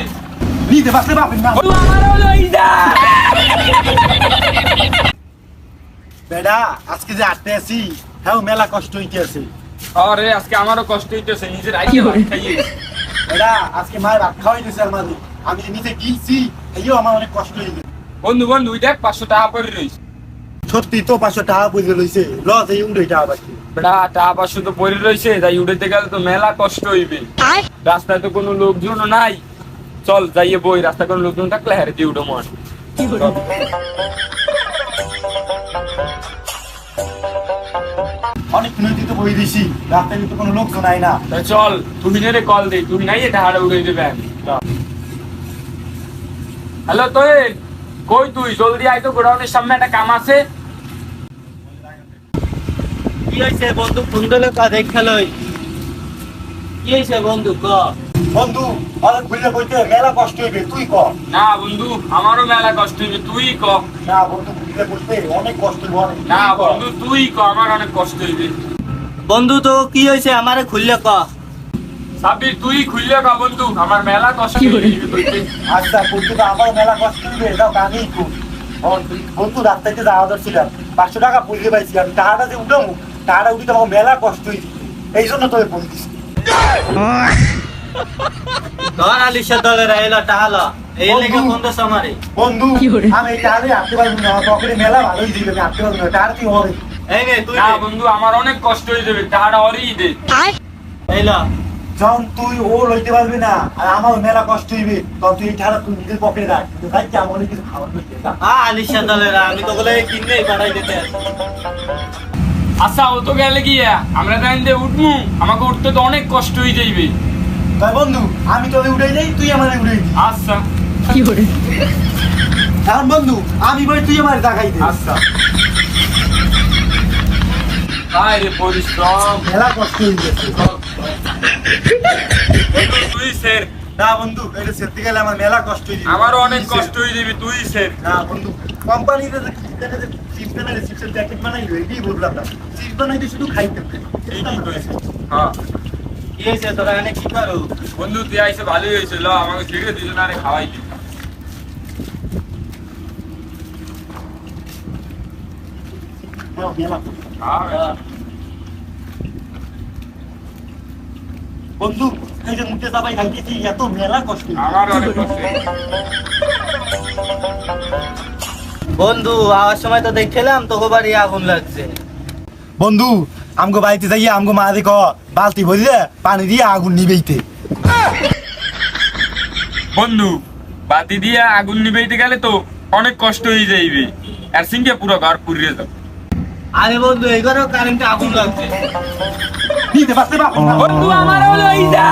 হইছে নিতে পারছে বাপের না বন্ধু আমারও লই যা বেডা আজকে যে আটতে আছি হ্যাঁ মেলা কষ্ট হইতে আছে। আরে আজকে আমারও কষ্ট হইতেছে নিজের আইকে ভাত খাইয়ে। বেডা আজকে মায়ের ভাত খাওয়াই দিয়েছে আর মাঝে। আমি যে নিচে গিয়েছি এইও আমার অনেক কষ্ট হয়েছে বন্ধু বন্ধু ওই দেখ পাঁচশো টাকা পরে রইছে সত্যি তো পাঁচশো টাকা বুঝে রয়েছে লস এই উড়ে টাকা বাকি বেটা টাকা পাঁচশো তো পরে রইছে তাই উড়েতে গেলে তো মেলা কষ্ট হইবে। রাস্তায় তো কোনো লোকজনও নাই। চল যাইয়ে বই রাস্তায় কোনো লোকজন থাকলে হ্যাঁ দিয়ে উঠো মন। অনেক নদীতে বই দিছি রাস্তায় কিন্তু কোনো লোকজন নাই না। চল তুমি রে কল দে তুমি নাই এটা হাড়ে উড়ে দেবে হ্যালো তুই কই তুই? জলদি আয় তো গোডাউনের সামনে একটা কাম আছে। কি হয়েছে বন্ধু? ফোন দিলে কা দেখালই কি হয়েছে বন্ধু ক? বন্ধু অনেক ঘুরলে বইতে মেলা কষ্ট হইবে তুই ক। না বন্ধু আমারও মেলা কষ্ট হইবে তুই ক। না বন্ধু ঘুরলে বইতে অনেক কষ্ট হইবে না তুই বন্ধু তুই ক আমার অনেক কষ্ট হইবে। বন্ধু তো কি হয়েছে আমারে খুললে ক। সাবির তুই খুললে ক বন্ধু আমার মেলা কষ্ট হইবে। আচ্ছা বন্ধু তো আমার মেলা কষ্ট হইবে কানেই খুব বন্ধু রাস্তাতে যাওয়া ধরছিলাম পাঁচশো টাকা পুজো পাইছি আমি টাকাটা যে উঠামু টাকাটা উঠি তো আমার মেলা কষ্ট হয়েছে এই জন্য তোকে দিছি। ধর আলিশা দলের এলো টাহাল। এই লেগে বন্ধু আমি পারব না পকেটে মেলা ভালোই আমি পারব না হবে? এই নে তুই না বন্ধু আমার অনেক কষ্ট হয়ে যাবে অরেই দে। এলো যখন তুই ও লইতে পারবি না আর আমার মেলা কষ্ট হইবে। তখন তুই তুই নিজের পকেটে রাখ ভাই আমার কিছু খাবার আলিশা দলের আমি তো বলে কিনে পাঠাই দিতে। আচ্ছা ও তো গেলে গিয়া আমরা জানি যে উঠমু আমাকে উঠতে তো অনেক কষ্ট হয়ে যাইবে। তাই বন্ধু আমি তোকে উড়াই দেই তুই আমার উড়াই দিস আচ্ছা। এখন বন্ধু আমি বই তুই আমার দেখাই দে। আচ্ছা। হায় রে পরিশ্রম। মেলা কষ্ট হয়ে গেছে। তুই স্যার না বন্ধু এটা সেরতে গেলে আমার মেলা কষ্ট হয়ে যাবে। আমারও অনেক কষ্ট হয়ে যাবে তুই স্যার না বন্ধু কোম্পানিতে চিপস বানাই চিপসের প্যাকেট বানাই এটাই বললাম না। চিপস বানাইতে শুধু খাইতে হ্যাঁ। কি হয়েছে তোরা এনে কি করো? বন্ধু তুই আইসে ভালোই হয়েছে আমাকে ছিড়ে দুজন আরে খাওয়াই মেলা কষ্ট। বন্ধু এই যে মুখে চাপাই খাইতেছি এত মেলা কষ্ট। আমার অনেক কষ্ট। বন্ধু আওয়ার সময় তো দেখছিলাম তোকে বাড়ি আগুন লাগছে। বন্ধু আমগো বাড়িতে যাইয়া আমগো মা দেখো বালতি ভরিয়ে পানি দিয়ে আগুন নিবেইতে। বন্ধু বাতি দিয়ে আগুন নিবেইতে গেলে তো অনেক কষ্ট হয়ে যাইবে। আর সিংকে পুরো ঘর পুড়িয়ে যাবে আরে বন্ধু এই ঘরে কারেন্টে আগুন লাগছে। নিতে পারছে বন্ধু আমার হলো যা।